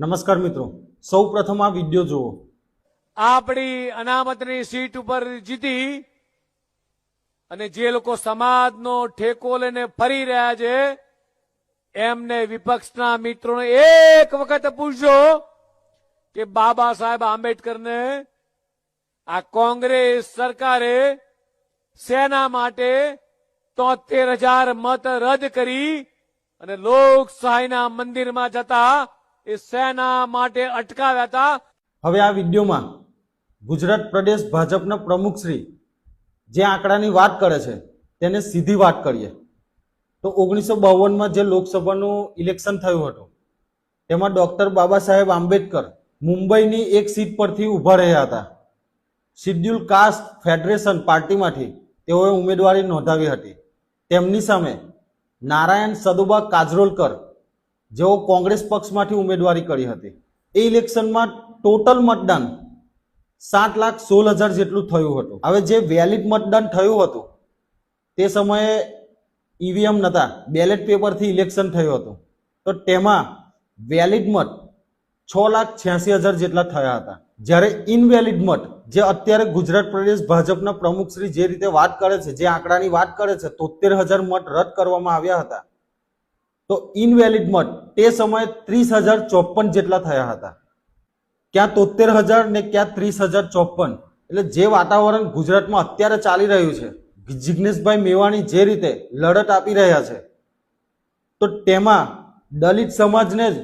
નમસ્કાર મિત્રો. સૌ પ્રથમ આ વીડિયો જુઓ. આપણી અનામતની સીટ ઉપર જીતી અને જે લોકો સમાજનો ઠેકો લઈને ફરી રહ્યા છે, એમને વિપક્ષના મિત્રોને એક વખત પૂછજો કે બાબા સાહેબ આંબેડકરને આ કોંગ્રેસ સરકારે સેના માટે તોતેર હજાર મત રદ કરી અને લોકશાહીના મંદિરમાં જતા એ સેના માટે અટકાવ્યા હતા. હવે આ વિડીયોમાં ગુજરાત પ્રદેશ ભાજપના પ્રમુખ શ્રી જે આંકડાની વાત કરે છે, તેને સીધી વાત કરીએ. તો ઓગણીસો બાવનમાં જે લોકસભાનું ઇલેક્શન થયું હતું, તેમાં ડૉક્ટર બાબા સાહેબ આંબેડકર મુંબઈની એક સીટ પરથી ઊભા રહ્યા હતા. શિડ્યુલ કાસ્ટ ફેડરેશન પાર્ટીમાંથી તેઓએ ઉમેદવારી નોંધાવી હતી. તેમની સામે નારાયણ સદુબા કાજરોલકર જેઓ કોંગ્રેસ પક્ષમાંથી ઉમેદવારી કરી હતી. એ ઇલેક્શનમાં ટોટલ મતદાન સાત લાખ સોળ હજાર જેટલું થયું હતું. હવે જે વેલિડ મતદાન થયું હતું, તે સમયે ઈવીએમ નહોતા બેલેટ પેપરથી ઇલેક્શન થયું હતું. તો તેમાં વેલિડ મત છ લાખ છ્યાસી હજાર જેટલા થયા હતા. જ્યારે ઇનવેલિડ મત, જે અત્યારે ગુજરાત પ્રદેશ ભાજપના પ્રમુખ શ્રી જે રીતે વાત કરે છે, જે આંકડાની વાત કરે છે, તોતેર હજાર મત રદ કરવામાં આવ્યા હતા. તો ઇનવેલિડ તે સમયે ત્રીસ હજાર ચોપન જેટલા થયા હતા. ક્યાં તોતેર હજાર ને ક્યાં ત્રીસ હજાર ચોપન. એટલે જે વાતાવરણ ગુજરાતમાં અત્યારે ચાલી રહ્યું છે, જિગ્નેશભાઈ મેવાણી જે રીતે લડત આપી રહ્યા છે, તો તેમાં દલિત સમાજને જ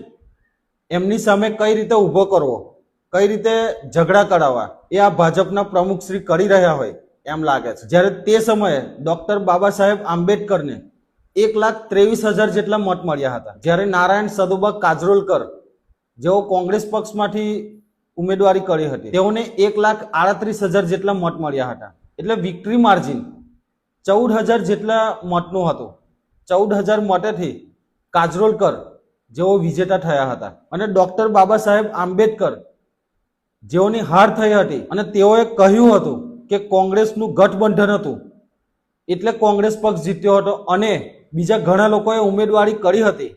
એમની સામે કઈ રીતે ઊભો કરવો, કઈ રીતે ઝઘડા કરાવવા, એ આ ભાજપના પ્રમુખ શ્રી કરી રહ્યા હોય એમ લાગે છે. જ્યારે તે સમયે ડોક્ટર બાબા સાહેબ આંબેડકરને એક લાખ ત્રેવીસ હજાર જેટલા મત મળ્યા હતા. જ્યારે નારાયણ સદુબા કાજરોલકર, જેઓ કોંગ્રેસ પક્ષમાંથી ઉમેદવારી કરી હતી, તેઓને એક લાખ આડત્રીસ હજાર જેટલા મત મળ્યા હતા. એટલે વિક્ટરી માર્જિન ચૌદ હજાર જેટલા મતનું હતું. ચૌદ હજાર મતેથી કાજરોલકર, જેઓ વિજેતા થયા હતા. અને ડોક્ટર બાબા સાહેબ આંબેડકર, જેઓની હાર થઈ હતી. અને તેઓએ કહ્યું હતું કે કોંગ્રેસનું ગઠબંધન હતું. એટલે કોંગ્રેસ પક્ષ જીત્યો હતો અને બીજા ઘણા લોકોએ ઉમેદવારી કરી હતી.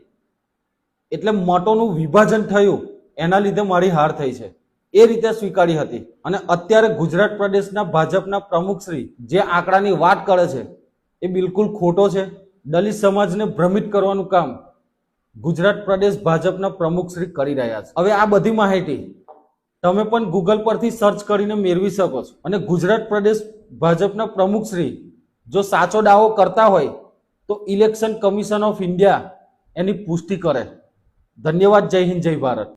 એટલે મતોનું વિભાજન થયું, એના લીધે મારી હાર થઈ છે. એ રીતે સ્વીકારી હતી. અને અત્યારે ગુજરાત પ્રદેશના ભાજપના પ્રમુખશ્રી જે આંકડાની વાત કરે છે, એ બિલકુલ ખોટો છે. દલિત સમાજને ભ્રમિત કરવાનું કામ ગુજરાત પ્રદેશ ભાજપના પ્રમુખ શ્રી કરી રહ્યા છે. હવે આ બધી માહિતી તમે પણ ગૂગલ પરથી સર્ચ કરીને મેળવી શકો છો. અને ગુજરાત પ્રદેશ ભાજપના પ્રમુખશ્રી જો સાચો દાવો કરતા હોય તો ઇલેક્શન કમિશન ઓફ ઇન્ડિયા એની પુષ્ટિ કરે. ધન્યવાદ જય હિન્દ જય ભારત.